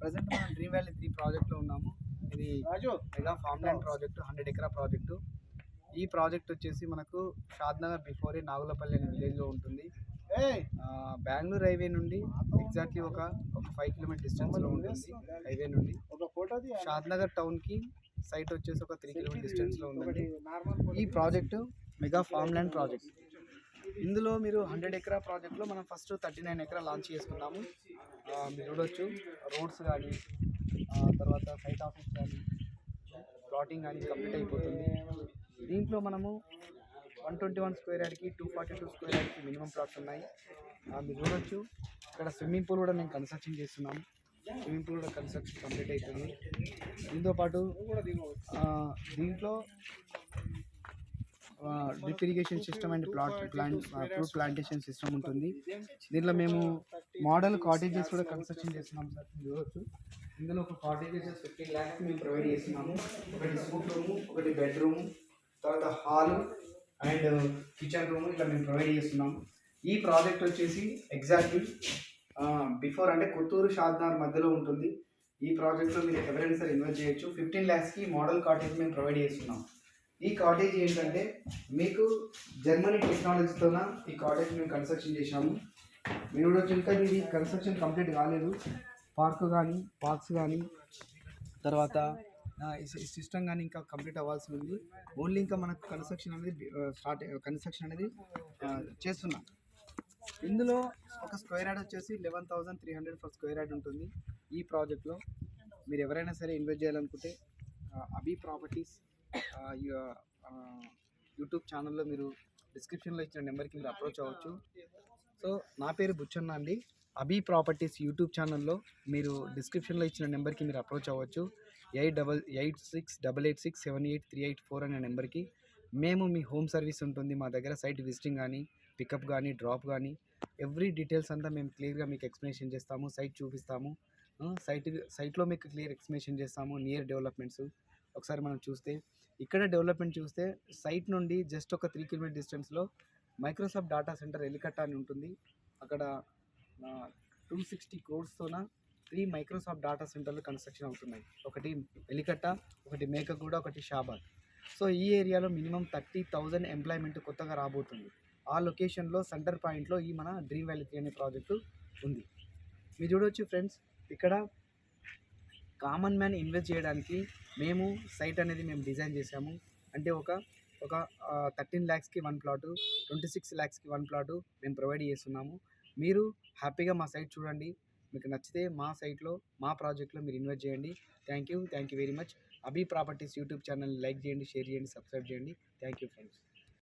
Present మనం dream valley three ప్రాజెక్ట్లో ఉన్నాము. ఇది mega farm land project hundred ఎకరా ప్రాజెక్టు ఈ ప్రాజెక్ట్ వచ్చేసి మనకు షాద్నగర్ బిఫోర్ నాగులపల్లి అనే విలేజ్లో ఉంటుంది. బెంగళూరు హైవే నుండి ఎగ్జాక్ట్లీ ఒక ఒక ఫైవ్ కిలోమీటర్ డిస్టెన్స్లో ఉంటుంది. హైవే నుండి. షాద్నగర్ టౌన్కి సైట్ వచ్చేసి ఒక త్రీ కిలోమీటర్ డిస్టెన్స్లో ఉందండి. ఈ project mega farm land project ఇందులో మీరు హండ్రెడ్ ఎకరా ప్రాజెక్ట్లో మనం ఫస్ట్ థర్టీ నైన్ ఎకరా లాంచ్ చేసుకున్నాము. మీరు చూడొచ్చు. రోడ్స్ కానీ తర్వాత సైట్ ఆఫీస్ కానీ ప్లాటింగ్ కానీ కంప్లీట్ అయిపోతుంది. దీంట్లో మనము వన్ ట్వంటీ వన్ స్క్వేర్ యార్డ్కి టూ ఫార్టీ టూ స్క్వేర్ యార్డ్కి మినిమం ప్లాట్స్ ఉన్నాయి. మీరు చూడొచ్చు. ఇక్కడ స్విమ్మింగ్ పూల్ కూడా మేము కన్స్ట్రక్షన్ చేస్తున్నాము. స్విమ్మింగ్ పూల్ కూడా కన్స్ట్రక్షన్ కంప్లీట్ అవుతుంది దీంతో పాటు దీంట్లో drip irrigation system and plot plant fruit plantation system ఉంటుంది. దీంట్లో మేము మోడల్ కాటేజెస్ కూడా కన్స్ట్రక్షన్ చేస్తున్నాం సార్ చూడవచ్చు ఇందులో ఒక కాటేజెస్ ఫిఫ్టీన్ ల్యాక్స్ మేము ప్రొవైడ్ చేస్తున్నాము. ఒకటి స్కూట్ రూము ఒకటి బెడ్రూమ్ తర్వాత హాల్ అండ్ కిచెన్ రూమ్ ఇట్లా మేము ప్రొవైడ్ చేస్తున్నాము ఈ ప్రాజెక్ట్ వచ్చేసి ఎగ్జాక్ట్లీ బిఫోర్ అంటే కొత్తూరు షాద్నార్ మధ్యలో ఉంటుంది. ఈ ప్రాజెక్ట్లో మీరు ఎవరైనా సరే ఇన్వెస్ట్ చేయొచ్చు. ఫిఫ్టీన్ ల్యాక్స్కి మోడల్ కాటేజ్ మేము ప్రొవైడ్ చేస్తున్నాం. ఈ కాటేజ్ ఏంటంటే మీకు జర్మనీ టెక్నాలజీతోన ఈ కాటేజ్ మేము కన్స్ట్రక్షన్ చేశాము. మీరు కూడా ఇంకా ఇది కన్స్ట్రక్షన్ కంప్లీట్ కాలేదు. పార్క్ కానీ పార్క్స్ కానీ తర్వాత సిస్టమ్ కానీ ఇంకా కంప్లీట్ అవ్వాల్సి ఉంది. ఓన్లీ ఇంకా మనకు కన్స్ట్రక్షన్ అనేది స్టార్ట్ కన్స్ట్రక్షన్ అనేది చేస్తున్నాం. ఇందులో ఒక స్క్వేర్ యాడ్ వచ్చేసి eleven thousand three hundred for square yard ఉంటుంది ఈ ప్రాజెక్ట్లో మీరు ఎవరైనా సరే ఇన్వెస్ట్ చేయాలనుకుంటే ఆ, అభి ప్రాపర్టీస్ యూట్యూబ్ ఛానల్లో మీరు డిస్క్రిప్షన్లో ఇచ్చిన నెంబర్కి మీరు అప్రోచ్ అవ్వచ్చు. సో నా పేరు బుచ్చన్న అండి. అభి ప్రాపర్టీస్ యూట్యూబ్ ఛానల్లో మీరు డిస్క్రిప్షన్లో ఇచ్చిన నెంబర్కి మీరు అప్రోచ్ అవ్వచ్చు. Eight double eight six double eight six seven eight three eight four అనే నెంబర్కి. మేము మీ హోమ్ సర్వీస్ ఉంటుంది. మా దగ్గర సైట్ విజిటింగ్ కానీ పికప్ కానీ డ్రాప్ కానీ ఎవ్రీ డీటెయిల్స్ అంతా మేము క్లియర్గా మీకు ఎక్స్ప్లెనేషన్ చేస్తాము. సైట్ చూపిస్తాము. సైట్ సైట్లో మీకు క్లియర్ ఎక్స్ప్లెనేషన్ చేస్తాము. Near developments. ఒకసారి మనం చూస్తే ఇక్కడ డెవలప్మెంట్ చూస్తే సైట్ నుండి జస్ట్ ఒక త్రీ కిలోమీటర్ డిస్టెన్స్లో మైక్రోసాఫ్ట్ డేటా సెంటర్ ఎలికట్ట అని ఉంటుంది. అక్కడ టూ సిక్స్టీ కోర్స్తోన త్రీ మైక్రోసాఫ్ట్ డేటా సెంటర్లు కన్స్ట్రక్షన్ అవుతున్నాయి. ఒకటి ఎలికట్ట ఒకటి మేకగూడ ఒకటి షాబాద్. సో ఈ ఏరియాలో మినిమం థర్టీ థౌజండ్ ఎంప్లాయ్మెంట్ కొత్తగా రాబోతుంది. ఆ లొకేషన్లో సెంటర్ పాయింట్లో ఈ మన డ్రీమ్ వ్యాలీ త్రీ అనే ప్రాజెక్టు ఉంది. మీరు చూడవచ్చు ఫ్రెండ్స్ ఇక్కడ కామన్ మ్యాన్ ఇన్వెస్ట్ చేయడానికి మేము సైట్ అనేది మేము డిజైన్ చేసాము అంటే ఒక ఒక థర్టీన్ ల్యాక్స్కి వన్ ప్లాటు ట్వంటీ సిక్స్ ల్యాక్స్కి వన్ ప్లాటు మేము ప్రొవైడ్ చేస్తున్నాము. మీరు హ్యాపీగా మా సైట్ చూడండి. మీకు నచ్చితే మా సైట్లో మా ప్రాజెక్ట్లో మీరు ఇన్వెస్ట్ చేయండి. Thank you thank you very much. Abhi properties YouTube channel like చేయండి షేర్ చేయండి సబ్స్క్రైబ్ చేయండి. Thank you friends.